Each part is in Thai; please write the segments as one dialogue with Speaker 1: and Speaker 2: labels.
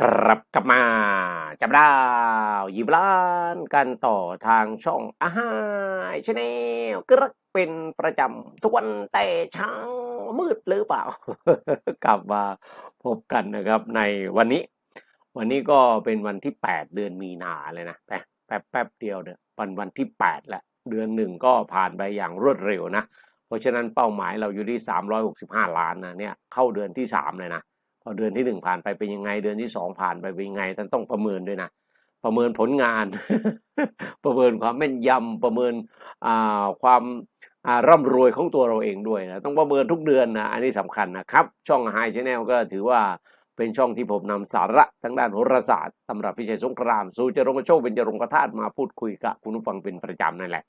Speaker 1: ครับกลับมาจับดาวยิบล้านกันต่อทางช่องอาหารชาแนลกระเป็นประจำทุกวันแต่เช้ามืดหรือเปล่า กลับมาพบกันนะครับในวันนี้ วันนี้ก็เป็นวันที่แปดเดือนมีนาเลยนะแป๊บแป๊บแป๊บเดียวเนี่ยวันวันที่แปดแล้วเดือนหนึ่งก็ผ่านไปอย่างรวดเร็วนะ เพราะฉะนั้นเป้าหมายเราอยู่ที่สามร้อยหกสิบห้าล้านนะเนี่ยเข้าเดือนที่สามเลยนะ พอเดือนที่หนึ่งผ่านไปเป็นยังไง เดือนที่สองผ่านไปเป็นยังไงท่านต้องประเมินด้วยนะ ประเมินผลงาน ประเมินความแม่นยำประเมินอ่าความอ่าร่ำรวยของตัวเราเองด้วยนะต้องประเมินทุกเดือนนะอันนี้สำคัญนะครับ ช่องไฮชแนลก็ถือว่าเป็นช่องที่ผมนำสาระทั้งด้านโหราศาสตร์ตำรับพิชัยสงคราม สู่จรงโชคเป็นจรงกระธาตุมาพูดคุยกับคุณผู้ฟังเป็นประจำนั่นแหละ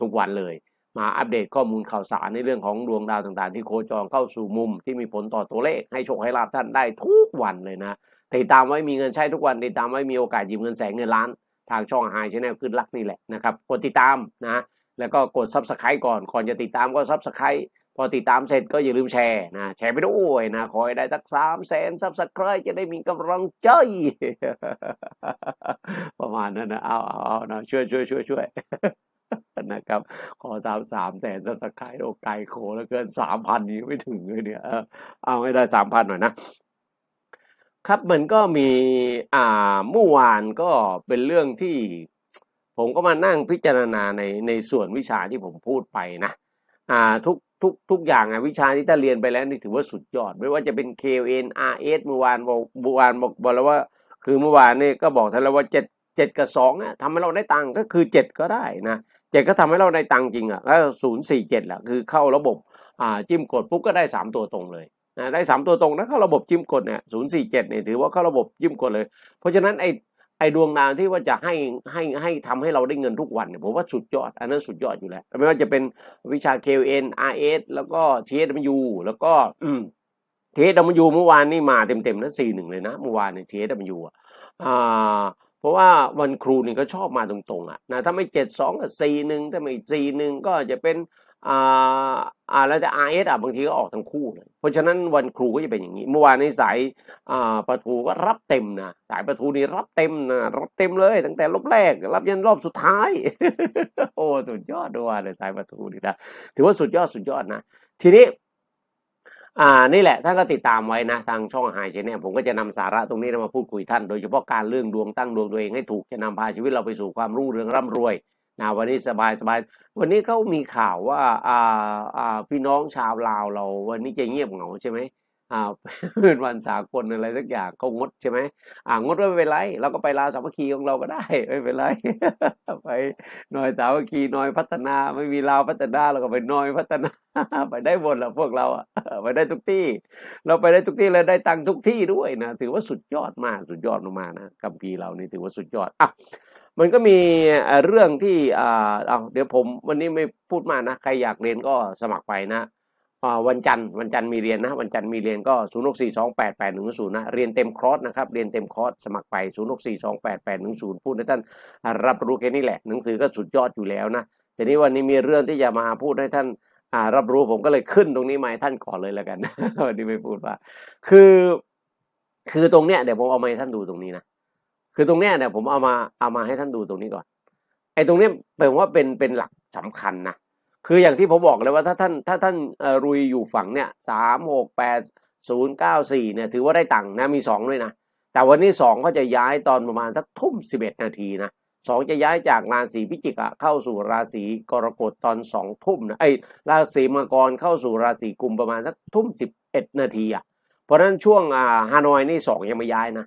Speaker 1: ทุกวันเลย มาอัปเดตข้อมูลข่าวสารในเรื่องของดวงดาวต่างๆ ที่โคจรเข้าสู่มุมที่มีผลต่อตัวเลขให้โชคให้ลาบท่านได้ทุกวันเลยนะติดตามไว้มีเงินใช้ทุกวันติดตามไว้มีโอกาสหยิบเงินแสนเงินล้าน ทางช่องไฮชแนลขึ้นรักนี่แหละนะครับกดติดตามนะแล้วก็กดซับสไครต์ก่อนก่อนจะติดตามก็ซับสไครต์พอติดตามเสร็จก็อย่าลืมแชร์นะแชร์ไปด้วยนะขอให้ได้สักสามแสนซับสไครต์จะได้มีกำลังใจประมาณนั้นนะเอาเอาเอานะช่วยช่วยช่วยช่วยนะครับ อสามสามแสนสับสไครต์โอไกลโคแล้วเกินสามพันนี้ไม่ถึงเลยเนี่ยเออเอาให้ได้สามพันหน่อยนะครับมันก็มีอ่าเมื่อวานก็เป็นเรื่องที่ผมก็มานั่งพิจารณาในในส่วนวิชาที่ผมพูดไปนะอ่าทุกทุกทุกอย่างอะวิชาที่ถ้าเรียนไปแล้วนี่ถือว่าสุดยอด ไม่ว่าจะเป็น KN RS เมื่อวานบอกเมื่อวานบอกบอกแล้วว่า คือเมื่อวานนี่ก็บอกท่านแล้วว่าเจ็ดเจ็ดกับสองอะทำให้เราได้ตังค์ก็คือเจ็ดก็ได้นะ เจ็ดก็ทำให้เราได้ตังค์จริงอะแล้วศูนย์สี่เจ็ดแหละคือเข้าระบบอ่าจิ้มกดปุ๊บก็ได้สามตัวตรงเลยนะได้สามตัวตรงนะเข้าระบบจิ้มกดเนี่ยศูนย์สี่เจ็ดเนี่ยถือว่าเข้าระบบจิ้มกดเลย เพราะฉะนั้นไอ้ไอ้ดวงดาวที่ว่าจะให้ให้ให้ทำให้เราได้เงินทุกวันเนี่ยผมว่าสุดยอด อันนั้นสุดยอดอยู่แล้วไม่ว่าจะเป็นวิชา KN RS แล้วก็ TSW แล้วก็อืม TSW เมื่อวานนี่มาเต็มๆนะสี่หนึ่งเลยนะเมื่อวานเนี่ย TSW อะอ่า เพราะว่าวันครูนี่ก็ชอบมาตรงๆอะนะถ้าไม่เจ็ดสองก็สี่หนึ่งถ้าไม่สี่หนึ่งก็จะเป็นอ่าอ่าแล้วจะ RS อะบางทีก็ออกทั้งคู่เลย เพราะฉะนั้นวันครูก็จะเป็นอย่างนี้ เมื่อวานในสายอ่าประตูก็รับเต็มนะสายประตูนี่รับเต็มนะรับเต็มเลย ตั้งแต่รอบแรก รับยันรอบสุดท้าย โอ้สุดยอดด้วยเลยสายประตูนี่นะถือว่าสุดยอดสุดยอดนะทีนี้ อ่านี่แหละท่านก็ติดตามไว้นะทางช่องไฮเจเนี่ยผมก็จะนำสาระตรงนี้มาพูดคุยท่าน โดยเฉพาะการเรื่องดวงตั้งดวงตัวเองให้ถูกจะนำพาชีวิตเราไปสู่ความรุ่งเรืองร่ำรวยนะวันนี้สบายสบายวันนี้เขามีข่าวว่าอ่าอ่าพี่น้องชาวลาวเรา วันนี้จะเงียบเหงาใช่ไหมอ่าเป็นวันสากลอะไรสักอย่างเขางดใช่ไหมอ่างดไม่เป็นไร เราก็ไปลาวสามัคคีของเราก็ได้ไม่เป็นไรไปหน่อยสามัคคีหน่อยพัฒนา ไม่มีลาวพัฒนาเราก็ไปหน่อยพัฒนาไปได้หมดแหละพวกเราอะ ไปได้ทุกที่ เราไปได้ทุกที่เลยได้ตังค์ทุกที่ด้วยนะถือว่าสุดยอดมากสุดยอดมากนะกัมพีเรานี่ถือว่าสุดยอดอะมันก็มีเรื่องที่อ่าเอาเดี๋ยวผมวันนี้ไม่พูดมากนะใครอยากเรียนก็สมัครไปนะอ่าวันจันทร์วันจันทร์มีเรียนนะวันจันทร์มีเรียนก็ศูนย์หกสี่สองแปดแปดหนึ่งศูนย์นะเรียนเต็มคอร์สนะครับเรียนเต็มคอร์สสมัครไปศูนย์หกสี่สองแปดแปดหนึ่งศูนย์พูดให้ท่านรับรู้แค่นี้แหละหนังสือก็สุดยอดอยู่แล้วนะทีนี้วันนี้มีเรื่องที่จะมาพูดให้ท่าน อ่ารับรู้ผมก็เลยขึ้นตรงนี้มาให้ท่านก่อนเลยแล้วกันวันนี้ไม่พูดว่า คือ คือตรงเนี้ยเดี๋ยวผมเอามาให้ท่านดูตรงนี้นะคือตรงเนี้ยเนี่ยผมเอามาเอามาให้ท่านดูตรงนี้ก่อนไอ้ตรงเนี้ยผมว่าเป็นเป็นหลักสำคัญนะคืออย่างที่ผมบอกเลยว่าถ้าท่านถ้าท่านรุยอยู่ฝั่งเนี่ยสามหกแปดศูนย์เก้าสี่เนี่ยถือว่าได้ตังค์นะมีสองด้วยนะแต่วันนี้สองเขาจะย้ายตอนประมาณสักทุ่มสิบเอ็ดนาทีนะ สองจะย้ายจากราศีพิจิกอะเข้าสู่ราศีกรกฎตอนสองทุ่มนะไอ้ราศีมังกรเข้าสู่ราศีกุมประมาณสักทุ่มสิบเอ็ดนาทีอะเพราะฉะนั้นช่วงอ่าฮานอยนี่สองยังไม่ย้ายนะ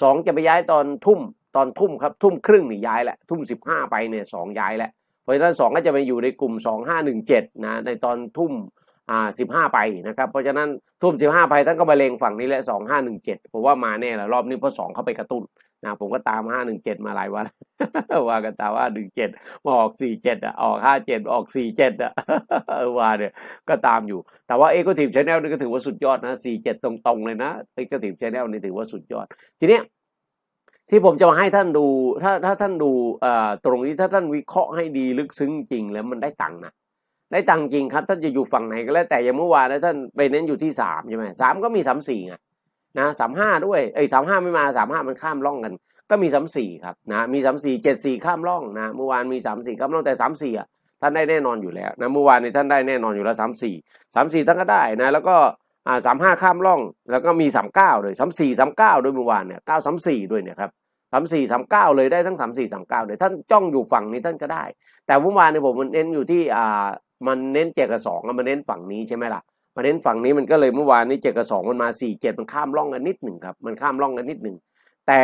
Speaker 1: สองจะไปย้ายตอนทุ่มตอนทุ่มครับทุ่มครึ่งนี่ย้ายแหละทุ่มสิบห้าไปเนี่ยสองย้ายแหล้วเพราะฉะนั้นสองก็จะไปอยู่ในกลุ่มสองห้าหนึ่งเจ็ดนะในตอนทุ่มอ่าสิบห้าไปนะครับเพราะฉะนั้นทุ่มสิบห้าไปท่านก็มาเลงฝั่งนี้แหละสองห้าหนึ่งเจ็ดผมว่ามาแน่ละรอบนี้เพราะสองเข้าไปกระตุ้น นะผมก็ตามห้าหนึ่งเจ็ดมาหลายวันว่ากันตามว่าหนึ่งเจ็ดมาออกสี่เจ็ดอะออกห้าเจ็ดออกสี่เจ็ดอะว่าเนี่ยก็ตามอยู่ แต่ว่าเอกทีฟชแนลนี่ก็ถือว่าสุดยอดนะสี่เจ็ดตรงๆเลยนะเอกทีฟชแนลนี่ถือว่าสุดยอด ทีเนี้ยที่ผมจะมาให้ท่านดูถ้าถ้าท่านดูตรงนี้ถ้าท่านวิเคราะห์ให้ดีลึกซึ้งจริงแล้วมันได้ตังค์นะได้ตังค์จริงครับ ท่านจะอยู่ฝั่งไหนก็แล้วแต่อย่างเมื่อวานนะท่านไปเน้นอยู่ที่สามใช่ไหมสามก็มีสามสี่ไง นะสามห้าด้วยเอ้สามห้าไม่มาสามห้ามันข้ามร่องกัน ก็มีสามสี่ครับนะมีสามสี่เจ็ดสี่ข้ามร่องนะเมื่อวานมีสามสี่ข้ามร่องแต่สามสี่อะท่านได้แน่นอนอยู่แล้วนะเมื่อวานนี้ท่านได้แน่นอนอยู่แล้วสามสี่สามสี่ท่านก็ได้นะแล้วก็อ่าสามห้าข้ามร่อง แล้วก็มีสามเก้าด้วยสามสี่สามเก้าด้วยเมื่อวานเนี่ยเก้าสามสี่ด้วยเนี่ยครับสามสี่สามเก้าเลยได้ทั้งสามสี่สามเก้าเลยท่านจ้องอยู่ฝั่งนี้ท่านก็ได้ แต่เมื่อวานเนี่ยผมมันเน้นอยู่ที่อ่ามันเน้นเจ็ดกับสองมันเน้นฝั่งนี้ใช่ไหมล่ะ มาเน้นฝั่งนี้มันก็เลยเมื่อวานนี้เจ็ดกับสองมันมาสี่เจ็ดมันข้ามร่องกันนิดหนึ่งครับ มันข้ามร่องกันนิดหนึ่งแต่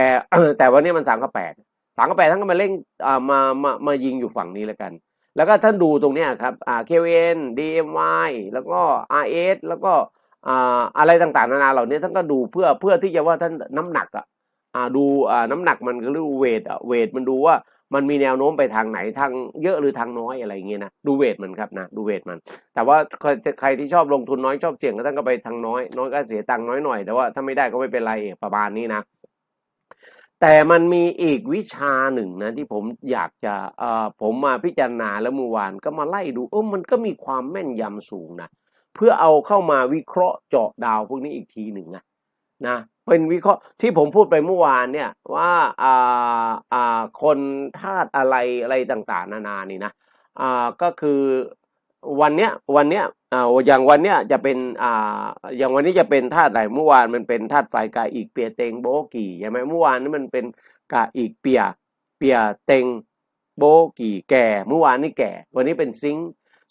Speaker 1: แต่วันนี้มันสามกับแปดสามกับแปดท่านก็มาเล่งอ่ามามามายิงอยู่ฝั่งนี้แล้วกัน แล้วก็ท่านดูตรงเนี้ยครับอ่า KN DMY แล้วก็ RS แล้วก็อ่าอะไรต่างๆนานาเหล่านี้ท่านก็ดูเพื่อเพื่อที่จะว่าท่านน้ำหนักอะอ่าดูอ่าน้ำหนักมันก็เรียกเวทอะเวทมันดูว่า มันมีแนวโน้มไปทางไหนทางเยอะหรือทางน้อยอะไรอย่างเงี้ยนะดูเวทมันครับนะดูเวทมัน แต่ว่าใครใครที่ชอบลงทุนน้อยชอบเสี่ยงก็ท่านก็ไปทางน้อย น้อยก็เสียตังค์น้อยหน่อยแต่ว่าถ้าไม่ได้ก็ไม่เป็นไรประมาณนี้นะแต่มันมีอีกวิชาหนึ่งนะที่ผมอยากจะเอ่อผมมาพิจารณาแล้วเมื่อวานก็มาไล่ดูเออมันก็มีความแม่นยำสูงนะเพื่อเอาเข้ามาวิเคราะห์เจาะดาวพวกนี้อีกทีหนึ่งนะนะ เป็นวิเคราะห์ที่ผมพูดไปเมื่อวานเนี่ยว่าอ่าอ่าคนธาตุอะไรอะไรต่างๆ นานานี่นะอ่าก็คือวันเนี้ยวันเนี้ยอ่าอย่างวันเนี้ยจะเป็นอ่าอย่างวันนี้จะเป็นธาตุอะไรเมื่อวานมันเป็นธาตุไฟกาอีกเปียเตงโบกีใช่ไหมเมื่อวานนี้มันเป็นกาอีกเปียเปียเตงโบกีแก่เมื่อวานนี้แก่ วันนี้เป็นซิง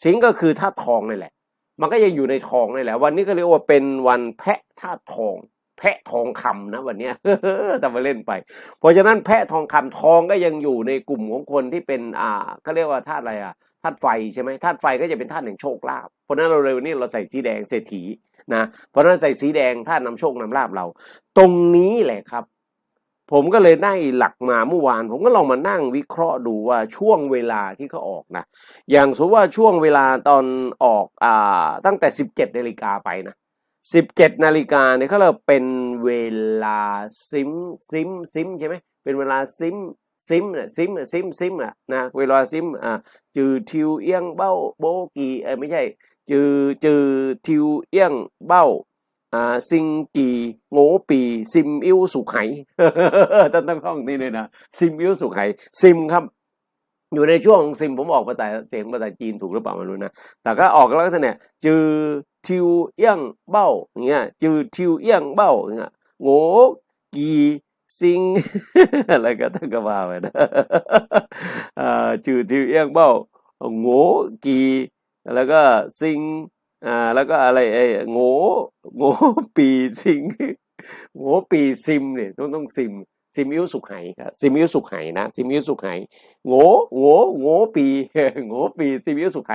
Speaker 1: ซิงก็คือธาตุทองนี่แหละ มันก็ยังอยู่ในทองนี่แหละ วันนี้ก็เรียกว่าเป็นวันแพะธาตุทอง แพะทองคำนะวันนี้แต่มาเล่นไป เพราะฉะนั้นแพะทองคำทองก็ยังอยู่ในกลุ่มของคนที่เป็นอ่าเขาเรียกว่าธาตุอะไรอะธาตุไฟใช่ไหมธาตุไฟก็จะเป็นธาตุแห่งโชคลาภเพราะฉะนั้นเราเร็วนี้เราใส่สีแดงเศรษฐีนะเพราะฉะนั้นใส่สีแดงธาตุนำโชคนำลาภเรา ตรงนี้แหละครับ ผมก็เลยได้หลักมาเมื่อวาน ผมก็ลองมานั่งวิเคราะห์ดูว่าช่วงเวลาที่เขาออกนะอย่างสมมติว่าช่วงเวลาตอนออกอ่าตั้งแต่สิบเจ็ดนาฬิกาไปนะ สิบเจ็ดนาฬิกาเนี่ยเขาเรียกเป็นเวลาซิมซิมซิมใช่ไหมเป็นเวลาซิมซิมน่ะซิมนะซิมซิมอะนะเวลาซิมอ่าจือทิวเอียงเบ้าโบกีเออไม่ใช่จือจือทิวเอียงเบ้าอ่าซิงกีโงปีซิมอิวสุขไหท่านต้องท่องนี่เลยนะซิมอิวสุขไหซิมครับ อยู่ในช่วงซิมผมออกภาษาเสียงภาษาจีนถูกหรือเปล่าไม่รู้นะ แต่ก็ออกลักษณะจือทิวเอี้ยงเบ้าอย่างเงี้ยจือทิวเอี้ยงเบ้าอย่างเงี้ยโง่กีซิงอะไรก็ต้องก็ว่าไปนะจือทิวเอี้ยงเบ้าโง่กีแล้วก็ซิงอ่าแล้วก็อะไรไอ้โง่โง่ปีซิงโง่ปีซิมเนี่ยต้องต้องซิม ซิมิวสุขไหครับซิมิวสุขไหนะซิมิวสุขไหโง่โง่โง่ปีโง่ปีซิมิวสุขไห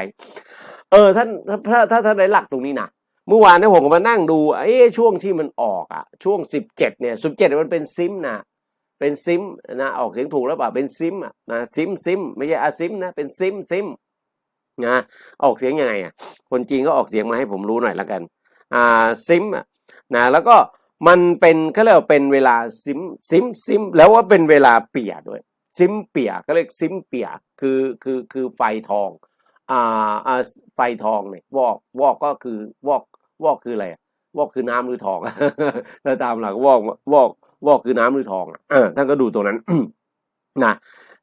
Speaker 1: เออท่านถ้าถ้าท่านได้หลักตรงนี้นะเมื่อวานเนี่ยผมก็มานั่งดูเอ้ช่วงที่มันออกอะ ช่วงสิบเจ็ดเนี่ยสิบเจ็ดมันเป็นซิมนะเป็นซิมนะออกเสียงถูกแล้วเปล่าเป็นซิมอะนะซิมซิมไม่ใช่อาซิมนะเป็นซิมซิมนะออกเสียงยังไงอะคนจีนก็ออกเสียงมาให้ผมรู้หน่อยละกัน อ่าซิมอะนะแล้วก็ มันเป็นเขาเรียกว่าเป็นเวลาซิมซิมซิมแล้วว่าเป็นเวลาเปียด้วย ซิมเปียก็เรียกซิมเปียคือคือคือไฟทองอ่าอ่าไฟทองเนี่ยวอกวอกก็คือวอกวอกคืออะไรวอกคือน้ำหรือทองถ้าตามหลักวอกวอกวอกคือน้ำหรือทองอท่านก็ดูตรงนั้นนะ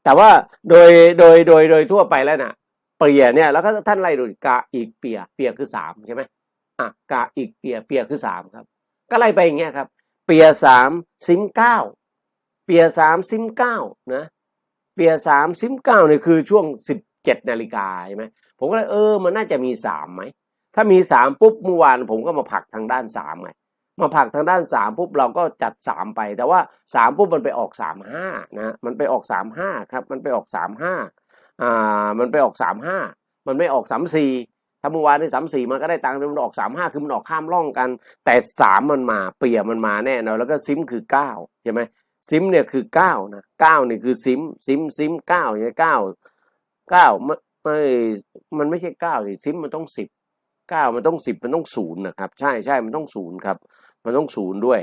Speaker 1: แต่ว่าโดยโดยโดยโดยทั่วไปแล้วนะเปียเนี่ยแล้วก็ท่านไล่ดูกะอีกเปียเปียคือสามใช่ไหมอะกะอีกเปียเปียคือสามครับ ก็ไล่ไปอย่างเงี้ยครับ เปียสามซิมเก้าเปียสามซิมเก้านะเปียสามซิมเก้าเนี่ยคือช่วงสิบเจ็ดนาฬิกาใช่ไหมผมก็เลยเออมันน่าจะมีสามไหมถ้ามีสามปุ๊บเมื่อวานผมก็มาผลักทางด้านสามไงมาผลักทางด้านสามปุ๊บเราก็จัดสามไป แต่ว่าสามปุ๊บมันไปออกสามห้านะมันไปออกสามห้าครับ มันไปออกสามห้าอ่ามันไปออกสามห้ามันไม่ออกสามสี่ ถ้าเมื่อวานในสามสี่มันก็ได้ตังค์มันออกสามห้าคือมันออกข้ามร่องกัน แต่สามมันมา เปียมันมาแน่นอนแล้วก็ซิมคือเก้าใช่ไหมซิมเนี่ยคือเก้านะเก้านี่คือซิมซิมซิมเก้าเนี่ยเก้าเก้าไม่ไม่มันไม่ใช่เก้าสิซิมมันต้องสิบเก้ามันต้องสิบมันต้องศูนย์นะครับ ใช่ใช่มันต้องศูนย์ครับ มันต้องศูนย์ด้วย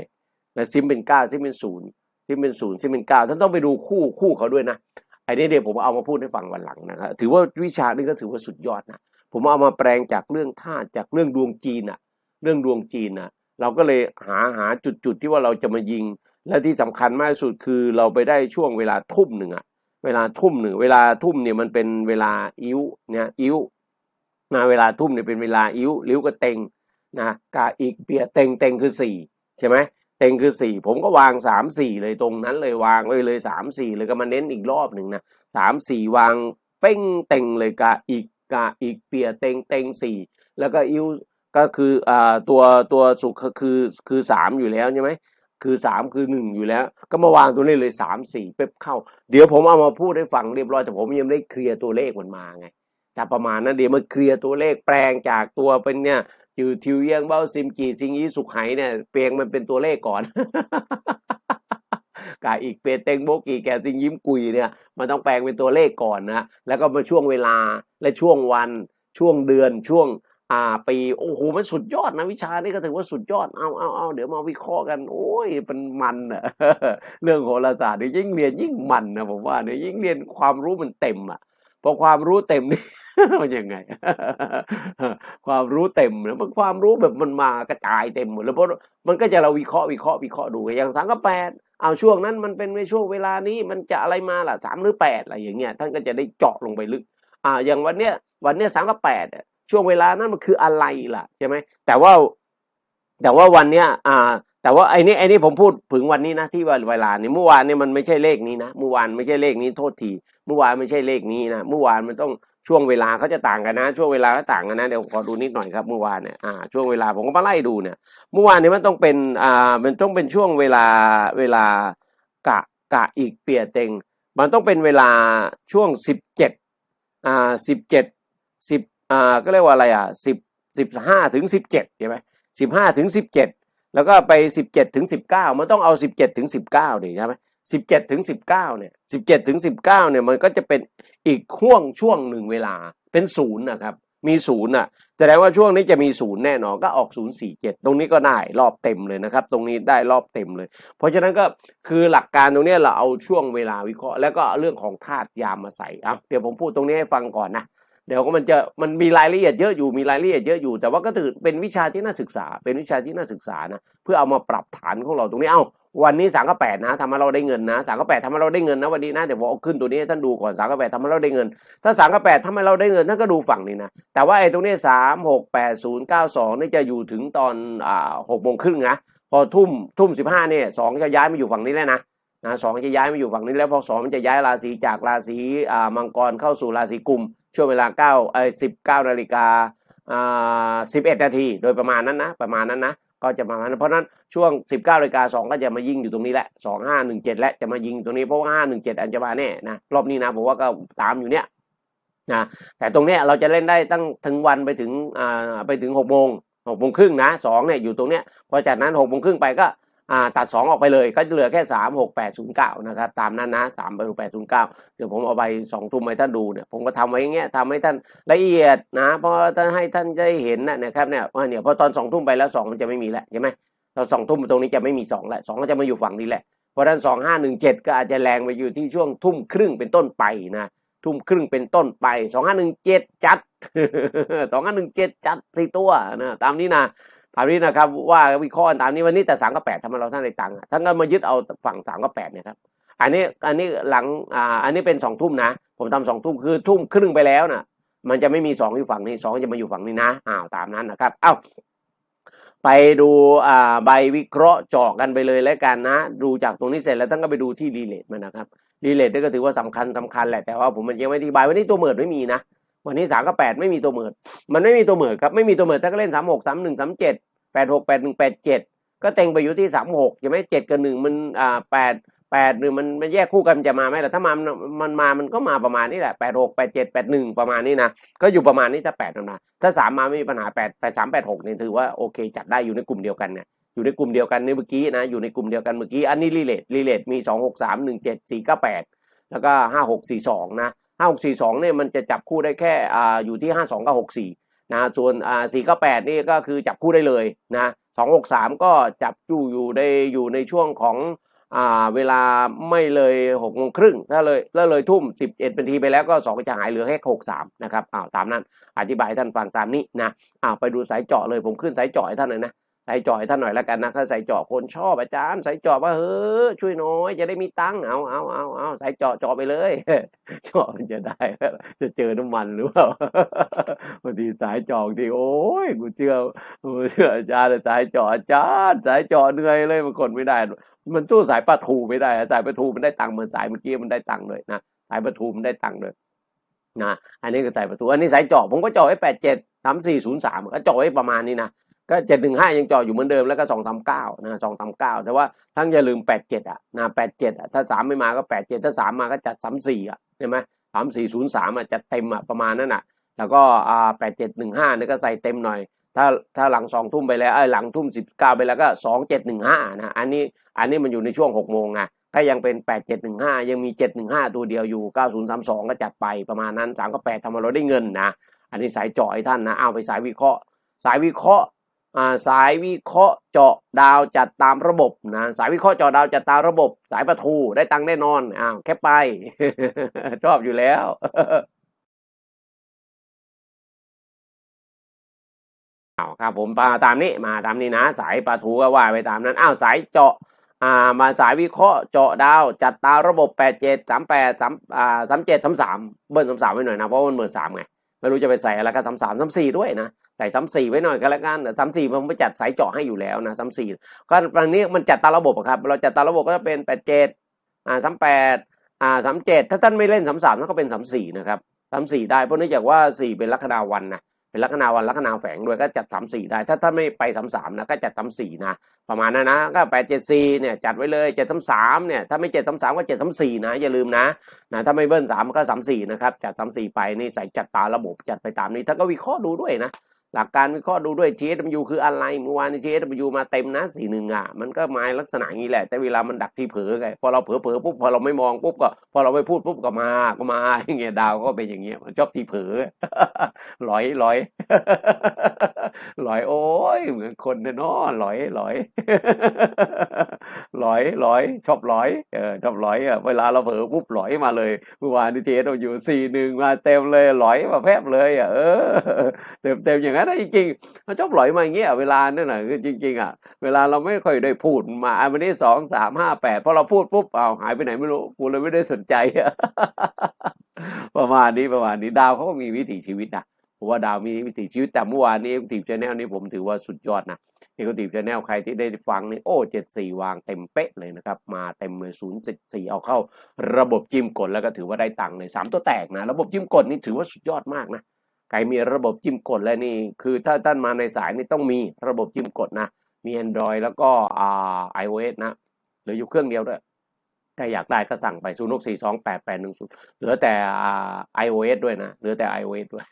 Speaker 1: และซิมเป็นเก้าซิมเป็นศูนย์ซิมเป็นศูนย์ซิมเป็นเก้าท่านต้องไปดูคู่คู่เขาด้วยนะไอ้นี่เดี๋ยวผมเอามาพูดให้ฟังวันหลังนะครับถือว่าวิชานี้ก็ถือว่าสุดยอดนะ ผมเอามาแปลงจากเรื่องธาตุจากเรื่องดวงจีนอะเรื่องดวงจีนอะเราก็เลยหาหาจุดจุดที่ว่าเราจะมายิง และที่สำคัญมากที่สุดคือเราไปได้ช่วงเวลาทุ่มหนึ่งอะเวลาทุ่มหนึ่งเวลาทุ่มเนี่ยมันเป็นเวลาอิ้วเนี่ยอิ้วนะเวลาทุ่มเนี่ยเป็นเวลาอิ้วลิ้วก็เต็งนะกาอีกเปียเต็งเต็งคือสี่ใช่ไหมเต็งคือสี่ผมก็วางสามสี่เลยตรงนั้นเลยวางไว้เลยสามสี่เลยก็มาเน้นอีกรอบหนึ่งนะสามสี่วางเป้งเต็งเลยกาอีก กาอีกเปียเต็งเต็งสี่แล้วก็อิวก็คืออ่าตัวตัวสุขคือคือสามอยู่แล้วใช่ไหมคือสามคือหนึ่งอยู่แล้ว ก็มาวางตัวนี้เลยสามสี่เป๊บเข้า เดี๋ยวผมเอามาพูดให้ฟังเรียบร้อยแต่ผมยังไม่ได้เคลียร์ตัวเลขมันมาไงแต่ประมาณนั้นเดี๋ยวมาเคลียร์ตัวเลขแปลงจากตัวเป็นเนี่ยจือทิวเยียงเบ้าซิมกีซิงยีสุขไหเนี่ยเปลงมันเป็นตัวเลขก่อน กาอีกเปเต็งโบกีแกซิงยิ้มกุยเนี่ยมันต้องแปลงเป็นตัวเลขก่อนนะแล้วก็มาช่วงเวลาและช่วงวันช่วงเดือนช่วงอ่าปีโอ้โหมันสุดยอดนะวิชานี่ก็ถือว่าสุดยอดเอาเอาเอาเดี๋ยวมาวิเคราะห์กัน โอ้ยมันมันอะเรื่องโหราศาสตร์เนี่ยยิ่งเรียนยิ่งมันนะผมว่าเนี่ยยิ่งเรียนความรู้มันเต็มอะพอความรู้เต็มนี่มันยังไง ความรู้เต็มแล้วมันความรู้แบบมันมากระจายเต็มหมดแล้วเพราะมันก็จะเราวิเคราะห์วิเคราะห์วิเคราะห์ดูอย่างสังกแปด เอาช่วงนั้นมันเป็นในช่วงเวลานี้มันจะอะไรมาล่ะสามหรือแปดอะไรอย่างเงี้ยท่านก็จะได้เจาะลงไปลึก อ่า อย่างวันเนี้ยวันเนี้ยสังกแปดช่วงเวลานั้นมันคืออะไรล่ะใช่ไหมแต่ว่า แต่ว่าวันเนี้ย อ่า แต่ว่าไอ้นี่ไอ้นี่ผมพูดถึงวันนี้นะที่วันเวลานี่เมื่อวานเนี่ยมันไม่ใช่เลขนี้นะเมื่อวานไม่ใช่เลขนี้โทษทีเมื่อวานไม่ใช่เลขนี้นะเมื่อวานมันต้อง ช่วงเวลาเขาจะต่างกันนะ ช่วงเวลาก็ต่างกันนะเดี๋ยวขอดูนิดหน่อยครับเมื่อวานเนี่ยอ่าช่วงเวลาผมก็มาไล่ดูเนี่ยเมื่อวานนี่ยมันต้องเป็นอ่ามันต้องเป็นช่วงเวลาเวลากะกะอีกเปียเต็ง มันต้องเป็นเวลาช่วงสิบเจ็ดอ่าสิบเจ็ดสิบอ่าก็เรียกว่าอะไรอะสิบสิบห้าถึงสิบเจ็ดใช่ไหมสิบห้าถึงสิบเจ็ดแล้วก็ไปสิบเจ็ดถึงสิบเก้ามันต้องเอาสิบเจ็ดถึงสิบเก้าดิใช่ไหม สิบเจ็ดถึงสิบเก้าเนี่ยสิบเจ็ดถึงสิบเก้าเนี่ยมันก็จะเป็นอีกช่วงช่วงหนึ่งเวลาเป็นศูนย์นะครับ มีศูนย์อะแสดงว่าช่วงนี้จะมีศูนย์แน่นอนก็ออกศูนย์สี่เจ็ดตรงนี้ก็ได้รอบเต็มเลยนะครับ ตรงนี้ได้รอบเต็มเลย เพราะฉะนั้นก็คือหลักการตรงนี้เราเอาช่วงเวลาวิเคราะห์ แล้วก็เรื่องของธาตุยามมาใส่อะเดี๋ยวผมพูดตรงนี้ให้ฟังก่อนนะเดี๋ยวก็มันจะมันมีรายละเอียดเยอะอยู่มีรายละเอียดเยอะอยู่ แต่ว่าก็ถือเป็นวิชาที่น่าศึกษา เป็นวิชาที่น่าศึกษานะเพื่อเอามาปรับฐานของเราตรงนี้เอ้า วันนี้สามกับแปดนะทำให้เราได้เงินนะสามกับแปดทำให้เราได้เงินนะวันนี้นะเดี๋ยวผมเอาขึ้นตัวนี้ให้ท่านดูก่อนสามกับแปดทำให้เราได้เงิน ถ้าสามกับแปดทำให้เราได้เงินท่านก็ดูฝั่งนี้นะแต่ว่าไอ้ตรงนี้สามหกแปดศูนย์เก้าสองนี่จะอยู่ถึงตอนอ่าหกโมงครึ่งนะพอทุ่มทุ่มสิบห้าเนี่ยสองจะย้ายมาอยู่ฝั่งนี้แล้วนะนะสองจะย้ายมาอยู่ฝั่งนี้แล้วพอสองมันจะย้ายราศีจากราศีอ่ามังกรเข้าสู่ราศีกุมช่วงเวลาเก้าเอ้สิบเก้านาฬิกาอ่าสิบเอ็ดนาทีโดยประมาณนั้นนะประมาณนั้นนะ ก็จะมาเพราะนั้นช่วง 19บเก้านาฬิกาสองก็จะมายิงอยู่ตรงนี้แหละสองห้าหนึ่งเจ็ดและจะมายิงตรงนี้เพราะว่าห้าหนึ่งเจ็ดอันจะมาแน่นะรอบนี้นะผมว่าก็ตามอยู่เนี้ยนะแต่ตรงเนี้ยเราจะเล่นได้ตั้งถึงวันไปถึงอ่าไปถึงหกโมงหกโมงครึ่งนะสองเนี่ยอยู่ตรงเนี้ยพอจากนั้นหกโมงครึ่งไปก็ ตัดสองออกไปเลยก็เหลือแค่สามหกแปดศูนย์เก้านะครับ ตามนั้นนะสามไปแปดศูนย์เก้าเดี๋ยวผมเอาไปสองทุ่มให้ท่านดูเนี่ยผมก็ทำไว้อย่างเงี้ยทำให้ท่านละเอียดนะเพราะท่านให้ท่านได้เห็นนะนะครับเนี่ยว่าเนี่ยพอตอนสองทุ่มไปแล้วสองมันจะไม่มีแล้วใช่ไหมเราสองทุ่มตรงนี้จะไม่มีสองแล้วสองก็จะมาอยู่ฝั่งนี้แหละเพราะฉะนั้นสองห้าหนึ่งเจ็ดก็อาจจะแรงไปอยู่ที่ช่วงทุ่มครึ่งเป็นต้นไปนะทุ่มครึ่งเป็นต้นไปสองห้าหนึ่งเจ็ดจัดสองห้าหนึ่งเจ็ดจัดสี่ตัวนะตามนี้นะ ตามนี้นะครับว่าวิเคราะห์ตามนี้วันนี้แต่สามกับแปดทำไมเราท่านได้ตังค์ท่านก็มายึดเอาฝั่งสามกับแปดเนี่ยครับอันนี้อันนี้หลังอ่าอันนี้เป็นสองทุ่มนะ ผมทำสองทุ่มคือทุ่มครึ่งไปแล้วนะมันจะไม่มีสองอยู่ฝั่งนี้สองจะมาอยู่ฝั่งนี้นะอ้าวตามนั้นนะครับเอ้าไปดูอ่าใบวิเคราะห์เจาะกันไปเลยแล้วกันนะ ดูจากตรงนี้เสร็จแล้วท่านก็ไปดูที่รีเลทมันนะครับรีเลทนี่ก็ถือว่าสำคัญสำคัญแหละแต่ว่าผมมันยังไม่อธิบายวันนี้ตัวเหมิดไม่มีนะ วันนี้สามกับแปดไม่มีตัวเหมิดมันไม่มีตัวเหมิดครับไม่มีตัวเหมิดถ้าก็เล่นสามหกสามหนึ่งสามเจ็ดแปดหกแปดหนึ่งแปดเจ็ดก็เต็งไปอยู่ที่สามหกใช่ไหมเจ็ดกับหนึ่งมันอ่าแปดแปดหรือมันมันแยกคู่กันจะมาไหมล่ะถ้ามามันมันมามันก็มาประมาณนี้แหละแปดหกแปดเจ็ดแปดหนึ่งประมาณนี้นะก็อยู่ประมาณนี้ถ้าแปดนะถ้าสามมาไม่มีปัญหาแปดแปดสามแปดหกเนี่ยถือว่าโอเค จัดได้อยู่ในกลุ่มเดียวกันเนี่ยอยู่ในกลุ่มเดียวกันนี่เมื่อกี้นะอยู่ในกลุ่มเดียวกันเมื่อกี้อันนี้รีเลทรีเลทมีสองหกสามหนึ่งเจ็ดสี่เก้าแปดแล้วก็ห้าหกสี่สองนะ ห้าหกสี่สองเนี่ยมันจะจับคู่ได้แค่อ่าอยู่ที่ห้าสองกับหกสี่นะส่วนอ่าสี่ก้าแปดนี่ก็คือจับคู่ได้เลยนะสองหกสามก็จับอยู่อยู่ในอยู่ในช่วงของอ่าเวลาไม่เลยหกโมงครึ่งถ้าเลยถ้าเลยทุ่มสิบเอ็ดนาทีไปแล้วก็สองจะหายเหลือแค่หกสามนะครับอ้าวตามนั้นอธิบายให้ท่านฟังตามนี้นะอ้าวไปดูสายเจาะเลยผมขึ้นสายเจาะให้ท่านเลยนะ ส่จาะให้ท่านหน่อยแล้วกันนะถ้าใส่จาะคนชอบอาจารย์ใส่จาะว่าเฮ้อช่วยน้อยจะได้มีตังค์เอาเอาเอาเอาใส่จาะเจาะไปเลยจาะมันจะได้ จะเจอน้ำมันหรือเปล่าบางทีสายจาะบางทีโอ้ยกูเชื่อกูเชื่ออาจารย์สายจาะอาจารย์สายจาะเหนื่อยเลยมันกดไม่ได้ มันสู้สายปลาทูไม่ได้สายปลาทูมันได้ตังค์เหมือนสายเมื่อกี้มันได้ตังค์เลยนะสายปลาทูมันได้ตังค์เลยนะอันนี้ก็สายปลาทูอันนี้สายเจาะผมก็เจาะไว้แปดเจ็ดสามสี่ศูนย์สามก็เจาะไว้ประมาณนี้นะ ก็เจ็ดหนึ่งห้ายังเจาะอยู่เหมือนเดิมแล้วก็สองสามเก้านะสองสามเก้าแต่ว่าทั้งอย่าลืมแปดเจ็ดอะนะแปดเจ็ดอะถ้าสามไม่มาก็แปดเจ็ดถ้าสามมาก็จัดสามสี่อะใช่ไหมสามสี่ศูนย์สามอะจัดเต็มอะประมาณนั้นอะ แล้วก็อ่าแปดเจ็ดหนึ่งห้านี่ก็ใส่เต็มหน่อย ถ้าถ้าหลังสองทุ่มไปแล้วไอ้หลังทุ่มสิบเก้าไปแล้วก็สองเจ็ดหนึ่งห้านะอันนี้อันนี้มันอยู่ในช่วงหกโมงไงก็ยังเป็นแปดเจ็ดหนึ่งห้ายังมีเจ็ดหนึ่งห้าตัวเดียวอยู่เก้าศูนย์สามสองก็จัดไปประมาณนั้นสามก็แปดทำมาเราได้เงินนะ อันนี้สายจาะให้ท่านนะ เอาไปสายวิเคราะห์ สายวิเคราะห์ สายวิเคราะห์เจาะดาวจัดตามระบบนะสายวิเคราะห์เจาะดาวจัดตามระบบ สายประทูได้ตังค์แน่นอนอ้าวแค่ไป ชอบอยู่แล้วอ้าวครับผมมาตามนี้มาตามนี้นะ สายปลาทูก็ว่าไปตามนั้นอ้าวสายเจาะอ่ามาสายวิเคราะห์เจาะดาวจัดตามระบบแปดเจ็ดสามแปดสามอ่าสามเจ็ดสามสามเบิ้ลสามสามไว้หน่อยนะเพราะมันเบอร์สามไง ไม่รู้จะไปใส่อะไรก็สามสามสามสี่ด้วยนะใส่สามสี่ไว้หน่อยก็แล้วกันสามสี่ผมไปจัดสายเจาะให้อยู่แล้วนะสามสี่ก็ตอนนี้มันจัดตามระบบครับ เราจัดตามระบบก็จะเป็นแปดเจ็ดอ่าสามแปดอ่าสามเจ็ดถ้าท่านไม่เล่นสามสามก็เป็นสามสี่นะครับสามสี่ได้เพราะเนื่องจากว่าสี่เป็นลัคนาวันนะ เป็นลัคนาวันลัคนาแฝงด้วยก็จัดสามสี่ได้ ถ้าถ้าไม่ไปสามสามนะก็จัดสามสี่นะประมาณนั้นนะ ก็แปดเจ็ดสี่เนี่ยจัดไว้เลยเจ็ดสามสามเนี่ยถ้าไม่เจ็ดสามสามก็เจ็ดสามสี่นะอย่าลืมนะนะถ้าไม่เบิ้ลสามก็สามสี่นะครับจัดสามสี่ไปนี่ใส่จัดตาระบบจัดไปตามนี้ถ้าก็วิเคราะห์ดูด้วยนะ หลักการวิเคราะห์ดูด้วย TSW คืออะไรเมื่อวานนี้ TSW มาเต็มนะสี่หนึ่งอะมันก็มาลักษณะอย่างนี้แหละ แต่เวลามันดักที่เผลอไงพอเราเผลอเผลอปุ๊บพอเราไม่มองปุ๊บก็ พอเราไม่พูดปุ๊บก็มาก็มาอย่างเงี้ยดาวก็เป็นอย่างเงี้ยมันชอบที่เผลอลอยลอยลอยโอ้ยเหมือนคนเนาะลอยลอยลอยลอยชอบลอยเออชอบลอยอะเวลาเราเผลอปุ๊บลอยมาเลยเมื่อวานนี้ TSW สี่หนึ่งมาเต็มเลยลอยมาแพบเลยอะเออเต็มเต็มอย่างนั้นจริงๆมันชอบหลอยมาอย่างเงี้ยเวลานั่นน่ะคือจริง ๆ อะ เวลาเราไม่ค่อยได้พูดมาอันวันนี้สองสามห้าแปดพอเราพูดปุ๊บเอาหายไปไหนไม่รู้กูเลยไม่ได้สนใจประมาณนี้ประมาณนี้ดาวเขาก็มีวิถีชีวิตนะผมว่าดาวมีวิถีชีวิตแต่เมื่อวานนี้เอ็กซ์ทีฟชาแนลนี้ผมถือว่าสุดยอดนะเอ็กซ์ทีฟชาแนลใครที่ได้ฟังนี่โอ้เจ็ดสี่วางเต็มเป๊ะเลยนะครับ มาเต็มเลยศูนย์เจ็ดสี่เอาเข้า ระบบจิ้มกดแล้วก็ถือว่าได้ตังค์เลยสามตัวแตกนะ ระบบจิ้มกดนี่ถือว่าสุดยอดมากนะ ใครมีระบบจิ้มกดแล้วนี่ คือถ้าท่านมาในสายนี่ต้องมีระบบจิ้มกดนะ มี Android แล้วก็อ่า iOS นะเหลืออยู่เครื่องเดียวด้วยถ้าอยากได้ก็สั่งไป0 6 4 2 8 8 1 0เหลือแต่อ่า iOS ด้วยนะ เหลือแต่ iOS ด้วย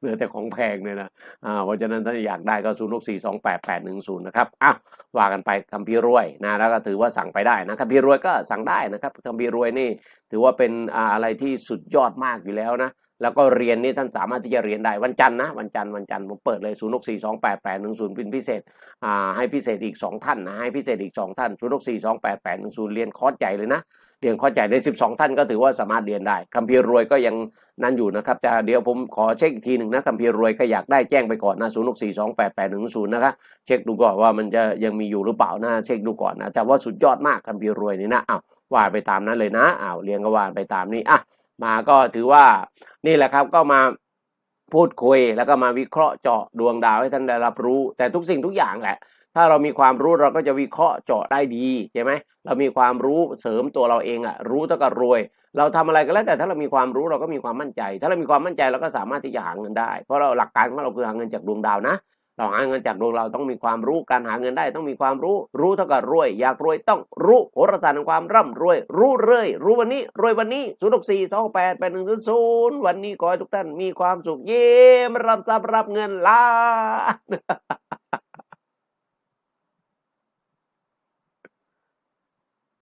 Speaker 1: เหลือแต่ของแพงเลยนะอ่าเพราะฉะนั้นถ้าอยากได้ก็ 0 6 4 2 8 8 1 0 นะครับอะว่ากันไปคัมภีร์รวยนะ แล้วก็ถือว่าสั่งไปได้นะคัมภีร์รวยก็สั่งได้นะครับคัมภีร์รวยนี่ ถือว่าเป็นอะไรที่สุดยอดมากอยู่แล้วนะ แล้วก็เรียนนี่ท่านสามารถที่จะเรียนได้วันจันทร์นะวันจันทร์วันจันทร์ผมเปิดเลย0 6 4 2 8 8 1 0เป็นพิเศษอ่าให้พิเศษอีก 2 ท่านนะให้พิเศษอีก 2 ท่าน0 6 4 2 8 8 1 0เรียนคอร์สใหญ่เลยนะเรียนคอร์สใหญ่ใน12 ท่านก็ถือว่าสามารถเรียนได้คัมภีร์รวยก็ยังนั่นอยู่นะครับแต่เดี๋ยวผมขอเช็คอีกทีหนึ่งนะคัมภีร์รวยก็อยากได้แจ้งไปก่อนนะ0 6 4 2 8 8 1 0นะครับเช็คดูก่อนว่ามันจะยังมีอยู่หรือเปล่านะเช็คดูก่อนนะแต่ว่าสุดยอดมากคัมภีร์รวยนี่นะอ้าวว่าไปตามนั้นเลยนะอ้าวเรียนก็ว่าไปตามนี้อะ มาก็ถือว่านี่แหละครับก็มาพูดคุยแล้วก็มาวิเคราะห์เจาะดวงดาวให้ท่านได้รับรู้ แต่ทุกสิ่งทุกอย่างแหละ ถ้าเรามีความรู้เราก็จะวิเคราะห์เจาะได้ดีใช่ไหมเรามีความรู้เสริมตัวเราเองอะรู้เท่ากับรวย เราทำอะไรก็แล้วแต่ถ้าเรามีความรู้เราก็มีความมั่นใจ ถ้าเรามีความมั่นใจเราก็สามารถที่จะหาเงินได้ เพราะเราหลักการของเราคือหาเงินจากดวงดาวนะ้องหาเงินจากดวงเราต้องมีความรู้การหาเงินได้ต้องมีความรู้ รู้เท่ากับรวย อยากรวยต้องรู้โหราศาสตร์แห่งความร่ำรวย รู้เรื่อย รู้วันนี้รวยวันนี้ศูนย์หกสี่สองแปดแปดหนึ่งศูนย์วันนี้ขอให้ทุกท่านมีความสุขเยี่ยมรับทรัพย์รับเงินล้าน